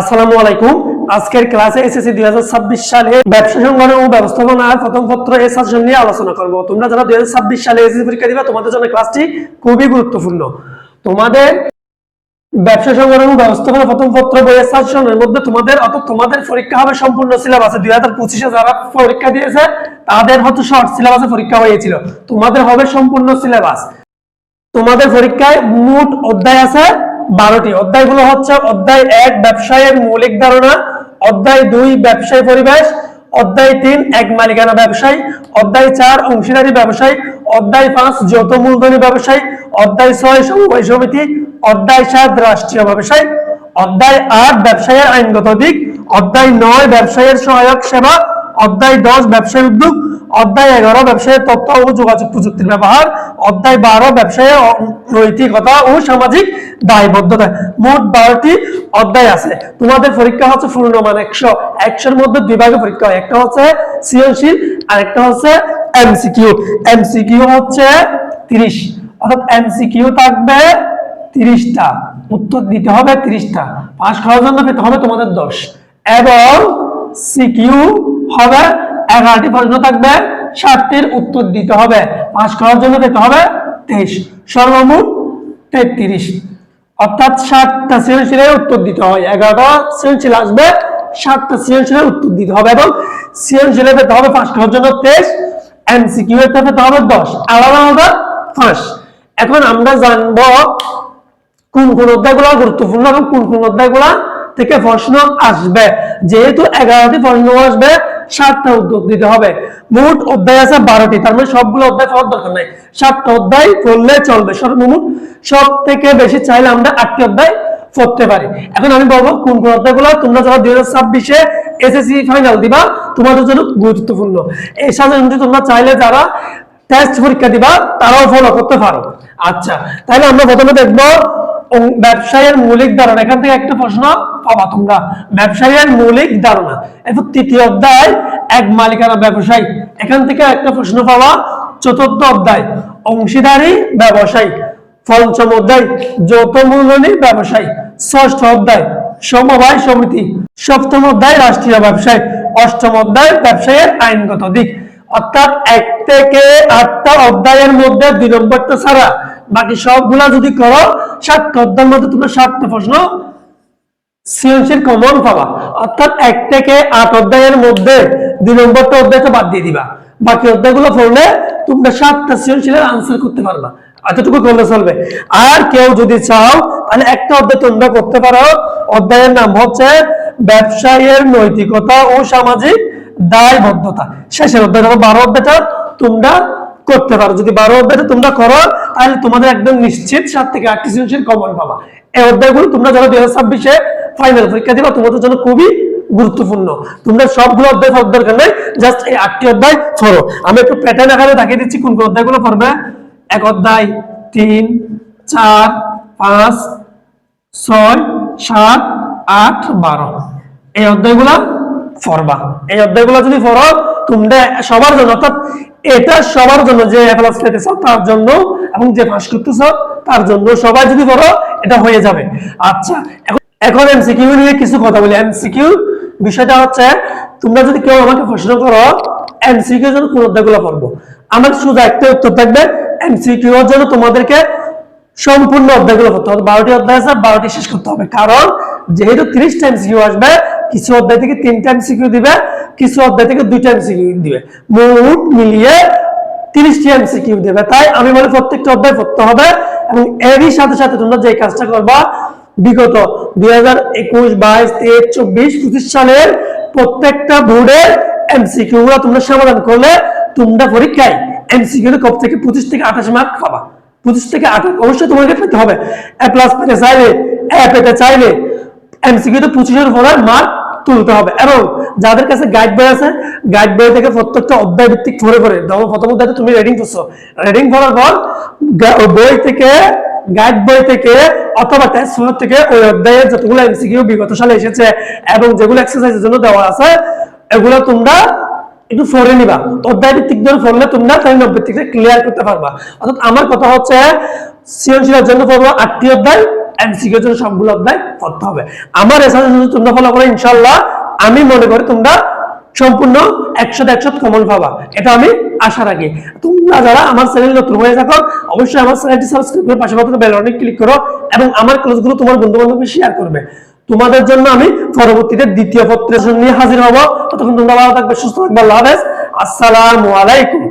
আসসালামু আলাইকুম। আজকের ক্লাসে এসএসসি দুই হাজার ছাব্বিশ সালে ব্যবসা সংগঠন ও ব্যবস্থাপনার প্রথম পত্র এই সাজেশন নিয়ে আলোচনা করব। তোমরা যারা দুই হাজার ছাব্বিশ সালে এসএসসি পরীক্ষা দিবে, তোমাদের জন্য ক্লাসটি খুবই গুরুত্বপূর্ণ। তোমাদের ব্যবসা সংগঠন ব্যবস্থাপনা প্রথম পত্র বইয়ের সাজেশনের মধ্যে তোমাদের, অর্থাৎ তোমাদের পরীক্ষা হবে সম্পূর্ণ সিলেবাসে দুই হাজার পঁচিশে যারা পরীক্ষা দিয়েছে, তাদের হয়তো শর্ট সিলেবাসে পরীক্ষা হয়েছিল। তোমাদের হবে সম্পূর্ণ সিলেবাস তোমাদের পরীক্ষায় মোট অধ্যায় আছে। বারোটি। অধ্যায়গুলো হচ্ছে অধ্যায় এক, ব্যবসায়ের মৌলিক ধারণা, অধ্যায় দুই, ব্যবসায় পরিবেশ, অধ্যায় তিন, এক, মালিকানা ব্যবসায়, অধ্যায় চার, অংশীদারি ব্যবসায়, অধ্যায় পাঁচ, যৌথ মূলধনী ব্যবসায়, অধ্যায় ছয়, সমবায় সমিতি, অধ্যায় সাত, রাষ্ট্রীয় ব্যবসায়, অধ্যায় আট, ব্যবসায়ের আইনগত দিক, অধ্যায় নয়, ব্যবসায়ের সহায়ক সেবা অধ্যায় দশ ব্যবসায় উদ্যোগ, অধ্যায় এগারো ব্যবসায়ের তথ্য ও যোগাযোগ প্রযুক্তির ব্যবহার, অধ্যায় বারো ব্যবসায়ের নৈতিকতা ও সামাজিক দায়বদ্ধতা। মোট বারোটি অধ্যায় আছে। তোমাদের পরীক্ষা হচ্ছে পূর্ণমান একশো। একশোর মধ্যে দুই ভাগে পরীক্ষা হয়। একটা হচ্ছে সৃজনশীল আর একটা হচ্ছে এমসিকিউ। এমসিকিউ হচ্ছে তিরিশ। অর্থাৎ এমসিকিউ থাকবে তিরিশটা। উত্তর দিতে হবে তিরিশটা। পাস করার জন্য পেতে হবে তোমাদের দশ। এবং সিকিউ হবে, এগারোটি প্রশ্ন থাকবে ষাটটির উত্তর দিতে হবে। পাস করার জন্য পেতে হবে তেইশ, সর্বমোট তেত্রিশ। অর্থাৎ ষাটটা সৃজনশীলের উত্তর দিতে হয়। এগারোটা সৃজনশীল আসবে ষাটটা সৃজনশীলের উত্তর দিতে হবে এবং সৃজনশীলে পেতে হবে পাস করার জন্য তেইশ, এমসিকিউ এর পেতে হবে দশ। আলাদা আলাদা পাঁচ এখন আমরা জানব কোন কোন অধ্যায়গুলো গুরুত্বপূর্ণ এবং কোন কোন অধ্যায়গুলো থেকে প্রশ্ন আসবে। যেহেতু এগারোটি প্রশ্ন আসবে, সাতটা উদ্যোগ দিতে হবে। মোট অধ্যায় আছে বারোটি, তার মানে সবগুলো অধ্যায় পড়ার দরকার নাই। সাতটা অধ্যায় পড়লে চলবে। সর্বমোট সব থেকে বেশি চাইলে আমরা আটটি অধ্যায় পড়তে পারি। এখন আমি বলব কোন কোন অধ্যায়গুলো তোমরা যারা দুই হাজার ছাব্বিশে এসএসসি ফাইনাল দিবা, তোমাদের জন্য গুরুত্বপূর্ণ। এই সাধারণত তোমরা চাইলে যারা টেস্ট পরীক্ষা দিবা, তারাও ফলো করতে পারো। আচ্ছা তাহলে আমরা প্রথমে দেখব ব্যবসায়ের মৌলিক ধারণা। এখান থেকে একটা প্রশ্ন পাবা তোমরা। ব্যবসায়ের মৌলিক ধারণা। এরপর তৃতীয় অধ্যায়, এক মালিকানা ব্যবসায়ী। এখান থেকে একটা প্রশ্ন পাবা, চতুর্থ অধ্যায়, অংশীদারি ব্যবসায়ী। পঞ্চম অধ্যায়, যৌথ মূলধনী ব্যবসায়ী। ষষ্ঠ অধ্যায়, সমবায় সমিতি। সপ্তম অধ্যায়, রাষ্ট্রীয় ব্যবসায়। অষ্টম অধ্যায়, ব্যবসায়ের আইনগত দিক। অর্থাৎ এক থেকে আটটা অধ্যায়ের মধ্যে দুই নম্বরটা ছাড়া বাকি সবগুলা যদি করো সাতটা অধ্যায়ের মধ্যে তোমরা সাতটা প্রশ্ন সৃজনশীল কমন পাবা। অর্থাৎ এক থেকে আট অধ্যায়ের মধ্যে দুই নম্বরটা অধ্যায়টা বাদ দিয়ে দিবা। বাকি অধ্যায়গুলো পড়লে তোমরা সাতটা সৃজনশীলের আনসার করতে পারবা। এতটুকু করলে চলবে। আর কেউ যদি চাও, তাহলে একটা অধ্যায় তোমরা করতে পারো। অধ্যায়ের নাম হচ্ছে ব্যবসায়ের নৈতিকতা ও সামাজিক দায়বদ্ধতা। শেষের অধ্যায় বারো অধ্যায়টা। তোমরা করতে পারো। যদি বারো অধ্যায়টা তোমরা করো, তাহলে তোমাদের একদম নিশ্চিত সাত থেকে আটটি সৃজনশীল কমন পাবা। এই অধ্যায়গুলো তোমরা যারা দুই হাজার ছাব্বিশে ফাইনাল পরীক্ষা দিবা, তোমাদের জন্য খুবই গুরুত্বপূর্ণ। তোমরা সবগুলো অধ্যায় পড়ার দরকার নেই জাস্ট এই আটটি অধ্যায় পড়ো। আমি একটু প্যাটার্ন আকারে দেখিয়ে দিচ্ছি, কোন কোন অধ্যায়গুলো পড়বে। এক অধ্যায়, তিন, চার, পাঁচ, ছয়, সাত, আট, বারো। এই অধ্যায়গুলা পড়বা। এই অধ্যায়গুলো যদি পড়ো, তোমরা সবার জন্য, অর্থাৎ এটা সবার জন্য, যে এ প্লাস পেতেছ তার জন্য এবং যে পাস করতেছ তার জন্য সবাই যদি পড়ো এটা হয়ে যাবে। আচ্ছা এখন এখন এমসিকিউ নিয়ে কিছু কথা বলি। এমসিকিউ বিষয়টা হচ্ছে, তোমরা যদি কেউ আমাকে প্রশ্ন করো এমসিকিউ এর জন্য কোন অধ্যায়গুলো পড়ব? আমার শুধু একটা উত্তর থাকবে এমসিকিউ এর জন্য তোমাদেরকে সম্পূর্ণ অধ্যায়গুলো করতে হবে। বারোটি অধ্যায় আছে, বারোটি শেষ করতে হবে। কারণ যেহেতু তিরিশ টাইম সিকিউ আসবে, কিছু অধ্যায় থেকে তিন টাইম সিকিউ দিবে কিছু অধ্যায় থেকে দুই টাইম সিকিউ দিবে। মোট মিলিয়ে তিরিশটি এমসিকিউ দেবে। তাই আমি বলি প্রত্যেকটা অধ্যায় পড়তে হবে এবং এরই সাথে সাথে তোমরা যে কাজটা করবা, বিগত দুই হাজার একুশ, বাইশ, তেইশ, চব্বিশ সালের প্রত্যেকটা বোর্ডের এমসিকিউ তোমরা সমাধান করলে তোমরা পরীক্ষায় এমসিকিউ কব থেকে পঁচিশ থেকে আঠাশ মার্ক পাবা। পঁচিশ থেকে আঠাশ অবশ্যই তোমাকে পেতে হবে। এ প্লাস পেতে চাইলে এ পেতে চাইলে এমসিকিউ তে পঁচিশের উপরে মার্ক তুলতে হবে। এবং যাদের কাছে গাইড বই আছে গাইড বই থেকে প্রত্যেকটা অধ্যায় ভিত্তিক পড়ে ধরো প্রথম অধ্যায়টা তুমি রেডিং করছ রেডিং করার পর বই থেকে গাইড বই থেকে অথবা টেস্ট থেকে ওই অধ্যায়ের যতগুলো এমসিকিউ বিগত সালে এসেছে এবং যেগুলো এক্সারসাইজের জন্য দেওয়া আছে, এগুলো তোমরা একটু পড়ে নিবা। অধ্যায় ভিত্তিক ধরে পড়লে তোমরা তাই নব্বই থেকে ক্লিয়ার করতে পারবা। অর্থাৎ আমার কথা হচ্ছে, সৃজনশীলের জন্য পড়ব আটটি অধ্যায় এমসিকিউ জন্য সবগুলো অধ্যায় পড়তে হবে। আমার এসাজ তোমরা ফলো করো ইনশাল্লাহ আমি মনে করি তোমরা সম্পূর্ণ একশো একশো কমন পাবা। এটা আমি আশা রাখি। তোমরা যারা আমার চ্যানেল নতুন হয়ে থাকো, অবশ্যই আমার চ্যানেলটি সাবস্ক্রাইব করে পাশাপাশি বেল আইকনে ক্লিক করো এবং আমার ক্লাসগুলো তোমার বন্ধু বান্ধবকে শেয়ার করবে। তোমাদের জন্য আমি পরবর্তীতে দ্বিতীয় পত্রের নিয়ে হাজির হব, ততক্ষণ তোমরা ভালো থাকবে, সুস্থ থাকবে, আল্লাহ হাফেজ। আসসালামু আলাইকুম।